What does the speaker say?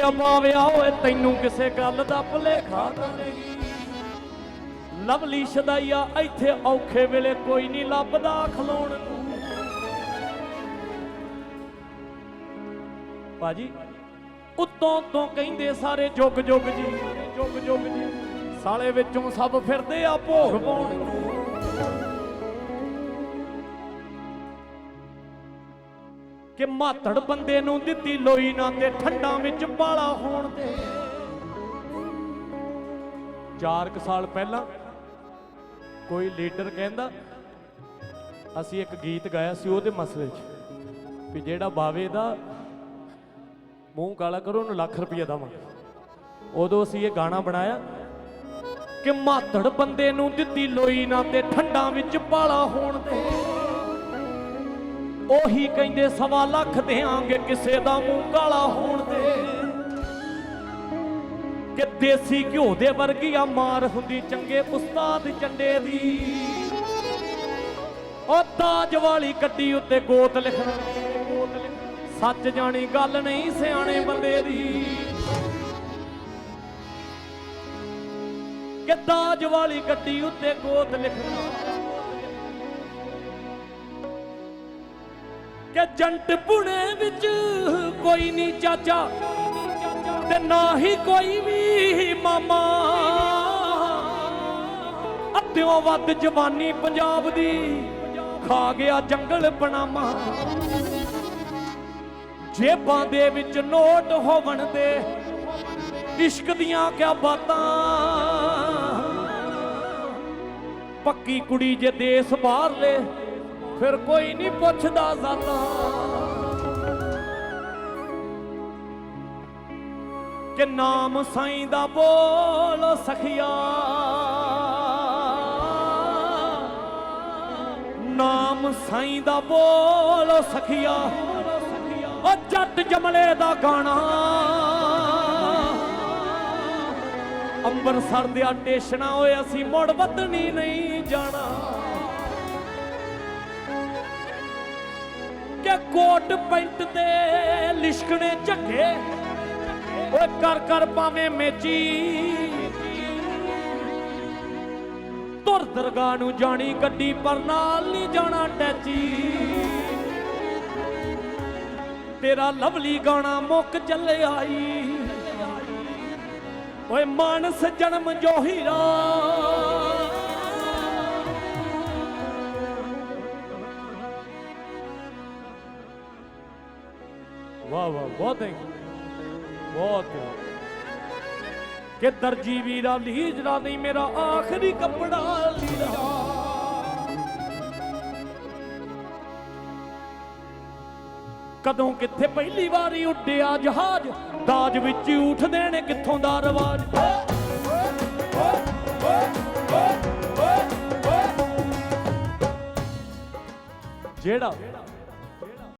ਕਹਿੰਦੇ ਆ ਓਏ ਤੈਨੂੰ ਕਿਸੇ ਗੱਲ ਦਾ ਭੁਲੇਖਾ ਤਾਂ ਨਹੀਂ ਲਵਲੀ ਸ਼ਦਾਈਆ, ਇੱਥੇ ਔਖੇ ਵੇਲੇ ਕੋਈ ਨਹੀਂ ਲੱਭਦਾ ਖਲੋਣ ਨੂੰ। ਭਾਜੀ, ਉੱਤੋਂ ਤੋਂ ਕਹਿੰਦੇ ਸਾਰੇ ਜੁਗ ਜੁਗ ਜੀ ਜੁਗ ਜੁਗ ਜੀ, ਸਾਲੇ ਵਿੱਚੋਂ ਸਭ ਫਿਰਦੇ ਆ ਭੋਗ ਪਾਉਣ ਨੂੰ। ਕਿ ਮਾਤੜ ਬੰਦੇ ਨੂੰ ਦਿੱਤੀ ਲੋਈ ਨਾ ਤੇ ਠੰਡਾਂ ਵਿੱਚ ਬਾਲਾ ਹੋਣ ਤੇ। ਚਾਰ ਕੁ ਸਾਲ ਪਹਿਲਾਂ ਕੋਈ ਲੀਡਰ ਕਹਿੰਦਾ, ਅਸੀਂ ਇੱਕ ਗੀਤ ਗਾਇਆ ਸੀ ਉਹਦੇ ਮਸਲੇ 'ਚ, ਵੀ ਜਿਹੜਾ ਬਾਵੇ ਦਾ ਮੂੰਹ ਕਾਲਾ ਕਰੋ ਉਹਨੂੰ ਲੱਖ ਰੁਪਈਆ ਦੇਵਾਂਗੇ। ਉਦੋਂ ਅਸੀਂ ਇਹ ਗਾਣਾ ਬਣਾਇਆ ਕਿ ਮਾਤੜ ਬੰਦੇ ਨੂੰ ਦਿੱਤੀ ਲੋਈ ਨਾ ਤੇ ਠੰਡਾਂ ਵਿੱਚ ਬਾਲਾ ਹੋਣ ਦੇ ਉਹੀ ਕਹਿੰਦੇ ਸਵਾ ਲੱਖ ਦੇਾਂਗੇ ਕਿਸੇ ਦਾ ਮੂੰਹ ਕਾਲਾ ਹੋਣ ਤੇ ਕਿ ਦੇਸੀ ਘਿਓ ਦੇ ਵਰਗੀ ਆ ਮਾਰ ਹੁੰਦੀ ਚੰਗੇ ਉਸਤਾਦ ਚੰਡੇ ਦੀ। ਉਹ ਤਾਜ ਵਾਲੀ ਗੱਡੀ ਉੱਤੇ ਗੋਤ ਲਿਖਣਾ ਗੋਤ ਲਿਖਣਾ। ਸੱਚ ਜਾਣੀ ਗੱਲ ਨਹੀਂ ਸਿਆਣੇ ਬੰਦੇ ਦੀ। ਕਿ ਤਾਜ ਵਾਲੀ ਗੱਡੀ ਉੱਤੇ ਗੋਤ ਲਿਖਣਾ ਕਿ ਜੰਟ ਪੁਣੇ ਵਿੱਚ ਕੋਈ ਨਹੀਂ ਚਾਚਾ ਤੇ ਨਾ ਹੀ ਕੋਈ ਵੀ ਮਾਮਾ। ਅੱਧਿਓਂ ਵੱਧ ਜਵਾਨੀ ਪੰਜਾਬ ਦੀ ਖਾ ਗਿਆ ਜੰਗਲ ਪਨਾਮਾ। ਜੇਬਾਂ ਦੇ ਵਿੱਚ ਨੋਟ ਹੋਵਣ ਦੇ ਇਸ਼ਕ ਦੀਆਂ ਕਿਆ ਬਾਤਾਂ। ਪੱਕੀ ਕੁੜੀ ਜੇ ਦੇਸ ਬਾਹਰਲੇ ਫਿਰ ਕੋਈ ਨਹੀਂ ਪੁੱਛਦਾ ਜ਼ਾਤਾ ਕਿ ਨਾਮ ਸਾਈਂ ਦਾ ਬੋਲ ਸਖਿਆ। ਨਾਮ ਸਾਈਂ ਦਾ ਬੋਲ ਸਖਿਆ। ਉਹ ਜੱਟ ਜਮਲੇ ਦਾ ਗਾਣਾ। ਅੰਬਰਸਰ ਦੇ ਟੇਸ਼ਣਾ ਓਏ ਅਸੀਂ ਮੁੜ ਵਤਨੀ ਨਹੀਂ ਜਾਣਾ। ਕਿ ਕੋਟ ਪੈਂਟ ਤੇ ਲਿਸ਼ਕਣੇ ਝੱਗੇ ਓਏ ਕਰ ਕਰ ਪਾਵੇਂ ਮੇਚੀ। ਤੁਰ ਦਰਗਾਹ ਨੂੰ ਜਾਣੀ ਗੱਡੀ, ਪਰ ਨਾਲ ਨਹੀਂ ਜਾਣਾ ਟੈਚੀ। ਤੇਰਾ ਲਵਲੀ ਗਾਣਾ ਮੁੱਕ ਚੱਲੇ ਆਈ। ਓਏ ਮਾਨਸ ਜਨਮ ਜੋਹੀਰਾ। ਵਾਹ ਵਾਹ, ਬਹੁਤ ਥੈਂਕ ਬਹੁਤ ਕਿ ਦਰਜੀ ਵੀਰਾ ਲੀਜਰਾ ਨਹੀਂ, ਮੇਰਾ ਆਖਰੀ ਕੱਪੜਾ ਲੀਰਾ ਕਦੋਂ ਕਿੱਥੇ ਪਹਿਲੀ ਵਾਰੀ ਉੱਡਿਆ ਜਹਾਜ਼, ਦਾਜ ਵਿੱਚ ਹੀ ਉੱਠਦੇ ਨੇ ਕਿੱਥੋਂ ਦਾ ਰਵਾਜ? ਜਿਹੜਾ